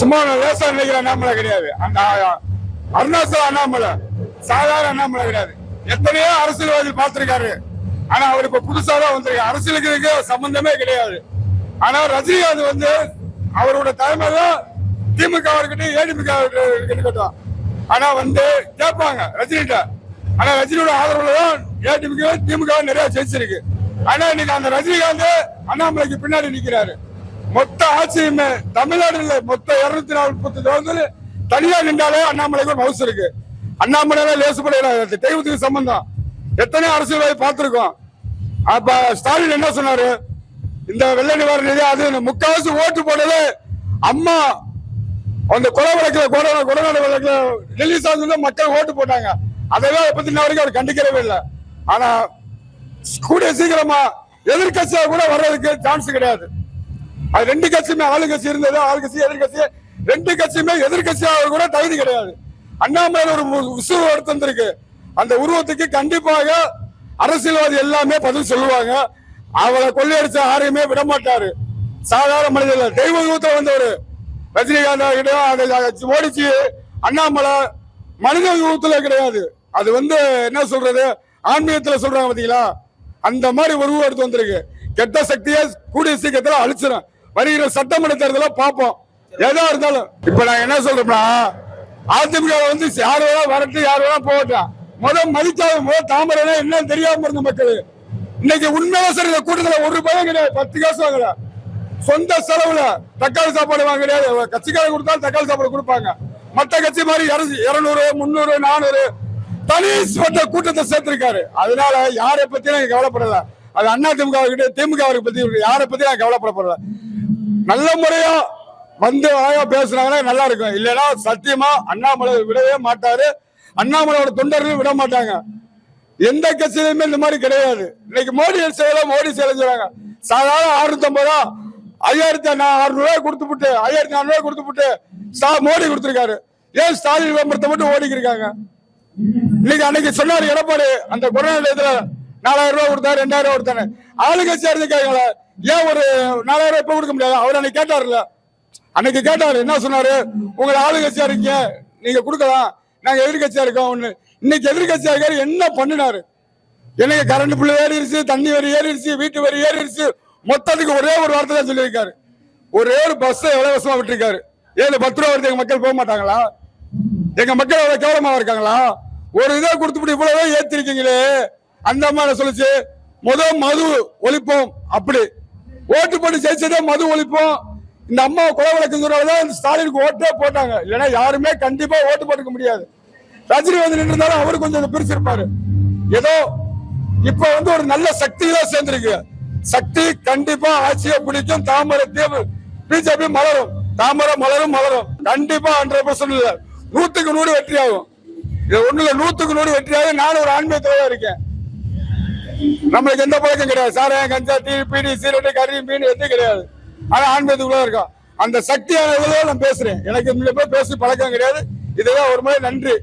சும்மா லேசா நினைக்கிற அண்ணாமலை கிடையாது. அந்த அருணாச்சல அண்ணாமலை சாதாரண அண்ணாமலை கிடையாது. எத்தனையோ அரசியல்வாதி பார்த்திருக்காரு. ஆனா அவர் இப்ப புதுசா தான் வந்திருக்கு அரசியலுக்கு சம்பந்தமே கிடையாது. ஆனா ரஜினிகாந்த் வந்து அவரோட தலைமையில திமுக இருக்கட்டும் ஏடிமுக இருக்கட்டும் ஆனா வந்து கேட்பாங்க ரஜினிகிட்ட. ஆனா ரஜினியோட ஆதரவுல தான் ஏடிமுக திமுக நிறைய ஜெயிச்சிருக்கு. ஆனா இன்னைக்கு அந்த ரஜினிகாந்த் அண்ணாமலைக்கு பின்னாடி நிக்கிறாரு. மொத்த ஆட்சியுமே தமிழ்நாடுல மொத்த இருநூத்தி நாற்பத்தி தேர்தல் தனியா நின்றாலே அண்ணாமலைக்கு ஒரு மவுசு இருக்கு. அண்ணாமலையில லேசுபடையில தெய்வத்துக்கு சம்பந்தம். எத்தனை அரசியல்வாதி பார்த்திருக்கோம். அப்ப ஸ்டாலின் என்ன சொன்னாரு? இந்த வெள்ள நிவாரண நிதி அது முக்காவாசி ஓட்டு போட்டது அம்மா அந்த கொலை வழக்கில் கொடை கொடநாடு வழக்கில் டெல்லி சார்ந்து மக்கள் ஓட்டு போட்டாங்க. அதெல்லாம் பத்தி இன்ன வரைக்கும் அவர் கண்டிக்கிறவே இல்லை. ஆனா கூடிய சீக்கிரமா எதிர்கட்சியா கூட வர்றதுக்கு சான்ஸ் கிடையாது. அது ரெண்டு கட்சியுமே ஆளுங்கட்சி இருந்தது ஆளுங்கட்சி எதிர்கட்சி ரெண்டு கட்சியுமே எதிர்கட்சியாக கூட தகுதி கிடையாது. அண்ணாமலை ஒரு உ- எடுத்து எடுத்திருக்கு அந்த உருவத்துக்கு கண்டிப்பாக அரசியல்வாதி எல்லாமே பதில் சொல்லுவாங்க. அவளை கொள்ளையடிச்ச யாரையுமே விட மாட்டாரு சாதாரண மனிதர் தெய்வ யுகத்துல வந்தவர். ரஜினிகாந்த் கிட்ட ஓடிச்சு அண்ணாமலை மனித யூகத்துல கிடையாது. அது வந்து என்ன சொல்றது? ஆன்மீகத்துல சொல்றாங்க பாத்தீங்களா? அந்த மாதிரி உருவம் எடுத்து வந்திருக்கு. கெட்ட சக்தியை கூடிய சீக்கிரத்துல அழிச்சிடும் வருகிற சட்டமன்ற தேர்தல பார்ப்போம். எதா இருந்தாலும். இப்ப நான் என்ன சொல்றேன்னா அதிமுக வந்து யார் வேணா வரட்டும் யார் வேணா போகட்டும். முதல் மதித்தா முதல் தாமரை என்னன்னு தெரியாம இருந்த மக்கள். இன்னைக்கு உண்மையில சரி இந்த கூட்டத்துல ஒரு ரூபாயும் கிடையாது பத்து காசு வாங்கல. சொந்த செலவுல தக்காளி சாப்பாடு வாங்க கிடையாது. கட்சிக்காரங்க கொடுத்தாலும் தக்காளி சாப்பாடு கொடுப்பாங்க. மற்ற கட்சி மாதிரி இருநூறு முந்நூறு நானூறு தனிப்பட்ட கூட்டத்தை சேர்த்திருக்காரு. அதனால யாரை பத்தி நான் கவலைப்படல. அது அண்ணா திமுக கிட்ட திமுக பத்தி யாரை பத்தி நான் கவலைப்படப்படல. நல்ல முறையா வந்து ஆயா பேசுனாங்கன்னா நல்லா இருக்கும். இல்லைன்னா சத்தியமா அண்ணாமலை விடவே மாட்டாரு. அண்ணாமலையோட தொண்டர்கள் விட மாட்டாங்க. எந்த கட்சியிலுமே இந்த மாதிரி கிடையாது. இன்னைக்கு மோடி செய்யலாம் மோடி செய்யலாம் சாதாரண ஆறுநூத்தி ஐம்பது ரூபா ஐயாயிரத்தி அறுநூறு ரூபாய் கொடுத்து விட்டு ஐயாயிரத்தி நானூறு ரூபாய் கொடுத்து விட்டு மோடி கொடுத்திருக்காரு. ஏன் ஸ்டாலின் விளம்பரத்தை மட்டும் ஓடிக்கு இருக்காங்க இன்னைக்கு அன்னைக்கு சொன்னாரு எடப்பாடி அந்த கொரோனா நேரத்துல நாலாயிரம் ரூபாய் கொடுத்தாரு ரெண்டாயிரம் ரூபாய் கொடுத்தாரு. ஆளுங்கட்சியா இருந்துக்காங்களா. ஏன் ஒரு நாலாயிரம் ரூபாய் கொடுக்க முடியாது? அவர் அன்னைக்கு கேட்டார்ல அன்னைக்கு கேட்டாரு என்ன சொன்னாரு? உங்க ஆளுங்கட்சியா இருக்கீங்க? நீங்க கொடுக்கலாம். நாங்க எதிர்கட்சியா இருக்கோம். ஒண்ணு. இன்னைக்கு எதிர்கட்சியா இருக்காரு என்ன பண்ணினாரு? எனக்கு கரண்ட் பில்லு ஏறிடுச்சு தண்ணி வரி ஏறிடுச்சு வீட்டு வரி ஏறிடுச்சு மொத்தத்துக்கு ஒரே ஒரு வார்த்தை தான் சொல்லியிருக்காரு. ஒரே ஒரு பஸ் இலவசமா விட்டுருக்காரு? ஏழு பத்து ரூபா வருது எங்க மக்கள் போக மாட்டாங்களா? எங்க மக்கள் அவ்வளவு கேவலமா இருக்காங்களா? ஒரு இதை கொடுத்துட்டு இவ்வளவு ஏத்திருக்கீங்களே. அந்த அம்மா சொல்லிச்சு சொல்லுச்சு? முதல் மது ஒழிப்போம். அப்படி. ஓட்டு போட்டு ஜெயிச்சதே மது ஒழிப்போம் இந்த அம்மா கொலை வழக்குங்கிறவங்க ஸ்டாலினுக்கு ஓட்டே போட்டாங்க. இல்லைன்னா யாருமே கண்டிப்பா ஓட்டு போட்டுக்க முடியாது. ரஜினி வந்து நின்று இருந்தாலும் அவரு கொஞ்சம் பிரிச்சிருப்பாரு. ஏதோ இப்ப வந்து ஒரு நல்ல சக்தி தான் சேர்ந்திருக்கு. சக்தி கண்டிப்பா ஆட்சியை பிடிக்கும். தாமரை தேர்வு பிஜேபி மலரும். தாமரை மலரும் மலரும். கண்டிப்பா ஹண்ட்ரட் பர்சன்ட் இல்ல. நூத்துக்கு நூறு வெற்றி ஆகும் இது ஒண்ணுல நூத்துக்கு நூறு வெற்றி ஆகும் நானும் ஒரு ஆன்மீகத்தோட இருக்கேன். நம்மளுக்கு எந்த பழக்கம் கிடையாது. சாராயம் கஞ்சா டீ பீடி சீரட்டு கறி மீன் எதுவும் கிடையாது. ஆனா ஆன்மீகத்துக்குள்ள இருக்கும் அந்த சக்தியான இதுல நான் பேசுறேன். எனக்கு இந்த பேசி பழக்கம் கிடையாது. இதுதான் ஒரு முறை நன்றி.